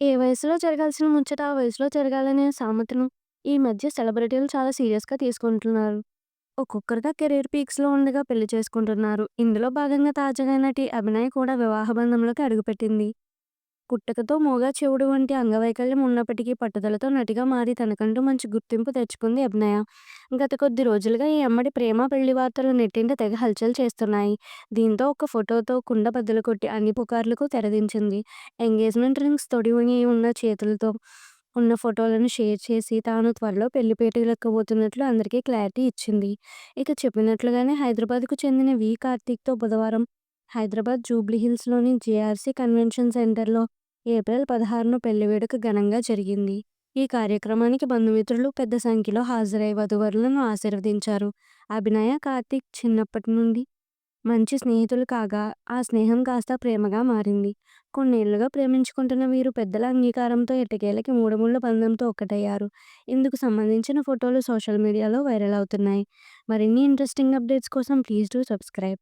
ఏ వయసులో జరగాల్సిన ముచ్చట ఆ వయసులో జరగాలనే సామెతను ఈ మధ్య సెలబ్రిటీలు చాలా సీరియస్‌గా తీసుకుంటున్నారు. ఒక్కొక్కరుగా కెరీర్ పీక్స్‌లో ఉండగా పెళ్ళి చేసుకుంటున్నారు. ఇందులో భాగంగా తాజాగా నటి అభినయ్ కూడా వివాహ బంధంలోకి అడుగుపెట్టింది. పుట్టుకతో మూగ, చెవుడు వంటి అంగవైకల్యం ఉన్నప్పటికీ పట్టుదలతో నటిగా మారి తనకంటూ మంచి గుర్తింపు తెచ్చుకుంది అభినయ. గత కొద్ది రోజులుగా ఈ అమ్మడి ప్రేమ, పెళ్ళి వార్తలు నెట్టింట తెగ హల్చల్ చేస్తున్నాయి. దీంతో ఒక ఫోటోతో కుండ బద్దలు కొట్టి అన్ని పుకార్లకు తెరదించింది. ఎంగేజ్‌మెంట్ రింగ్స్ తొడిగి ఉన్న చేతులతో ఉన్న ఫోటోలను షేర్ చేసి తాను త్వరలో పెళ్ళిపేట లెక్కబోతున్నట్లు అందరికీ క్లారిటీ ఇచ్చింది. ఇక చెప్పినట్లుగానే హైదరాబాద్‌కు చెందిన వి. కార్తీక్‌తో బుధవారం హైదరాబాద్ జూబ్లీహిల్స్‌లోని జేఆర్సీ కన్వెన్షన్ సెంటర్‌లో ఏప్రిల్ పదహారున పెళ్ళి వేడుక ఘనంగా జరిగింది. ఈ కార్యక్రమానికి బంధుమిత్రులు పెద్ద సంఖ్యలో హాజరై వధువరులను ఆశీర్వదించారు. అభినయ, కార్తీక్ చిన్నప్పటి నుండి మంచి స్నేహితులు కాగా ఆ స్నేహం కాస్త ప్రేమగా మారింది. కొన్నేళ్ళుగా ప్రేమించుకుంటున్న వీరు పెద్దల అంగీకారంతో ఎట్టకేలకి మూడుముళ్ళ బంధంతో ఒక్కటయ్యారు. ఇందుకు సంబంధించిన ఫోటోలు సోషల్ మీడియాలో వైరల్ అవుతున్నాయి. మరిన్ని ఇంట్రెస్టింగ్ అప్డేట్స్ కోసం ప్లీజ్ డూ సబ్స్క్రైబ్.